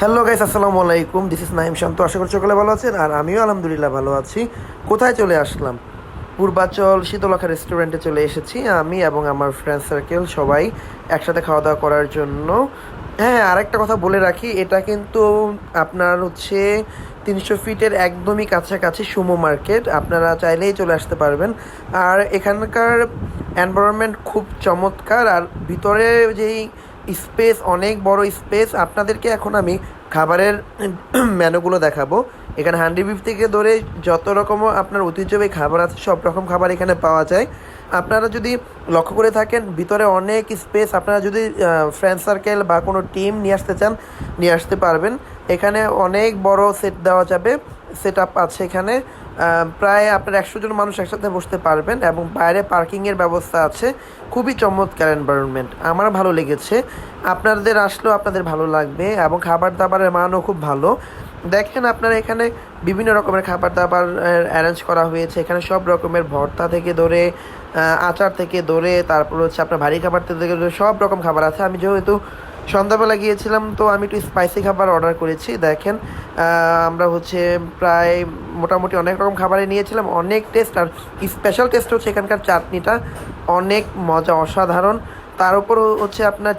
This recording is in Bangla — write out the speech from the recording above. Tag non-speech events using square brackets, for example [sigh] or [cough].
হ্যালো গাইস আসসালামু আলাইকুম। দিস ইজ নাইম শান্ত আশা করছি সকলে ভালো আছেন। আর আমিও আলহামদুলিল্লাহ ভালো আছি। কোথায় চলে আসলাম? পূর্বাচল শীতলক্ষা রেস্টুরেন্টে চলে এসেছি আমি এবং আমার ফ্রেন্ড সার্কেল সবাই একসাথে খাওয়া দাওয়া করার জন্য। হ্যাঁ আরেকটা কথা বলে রাখি, এটা কিন্তু আপনার হচ্ছে তিনশো ফিটের একদমই কাছাকাছি সুমো মার্কেট। আপনারা চাইলেই চলে আসতে পারবেন। আর এখানকার এনভায়রনমেন্ট খুব চমৎকার। আর ভিতরে যেই স্পেস, অনেক বড় স্পেস। আপনাদেরকে এখন আমি খাবারের [clears throat] মেনুগুলো দেখাবো। এখানে হান্ডি বিফ থেকে ধরে যত রকম আপনার ঐতিহ্যবাহী খাবার আছে, সব রকম খাবার এখানে পাওয়া যায়। আপনারা যদি লক্ষ্য করে থাকেন, ভিতরে অনেক স্পেস আপনারা যদি ফ্রেন্ড সার্কেল বা কোনো টিম নিয়ে আসতে চান, নিয়ে আসতে পারবেন। এখানে অনেক বড় সেট দেওয়া যাবে। সেট আছে এখানে। প্রায় আপনার একশো জন মানুষ একসাথে বসতে পারবেন এবং বাইরে পার্কিংয়ের ব্যবস্থা আছে। খুবই চমৎকার এনভায়রনমেন্ট আমার ভালো লেগেছে। আপনাদের আসলেও আপনাদের ভালো লাগবে এবং খাবার দাবারের মানও খুব ভালো। দেখেন আপনারা এখানে বিভিন্ন রকমের খাবার দাবার অ্যারেঞ্জ করা হয়েছে। এখানে সব রকমের ভর্তা থেকে ধরে আচার থেকে ধরে, তারপর হচ্ছে আপনার ভারী খাবার থেকে ধরে, সব রকম খাবার আছে। আমি যেহেতু সন্ধ্যাবেলা গিয়েছিলাম, তো আমি একটু স্পাইসি খাবার অর্ডার করেছি, দেখেন আমরা হচ্ছে প্রায় মোটামুটি অনেক রকম খাবারই নিয়েছিলাম, অনেক টেস্ট আর স্পেশাল টেস্ট হচ্ছে এখানকার চাটনিটা, অনেক মজা, অসাধারণ, তার উপর হচ্ছে আপনার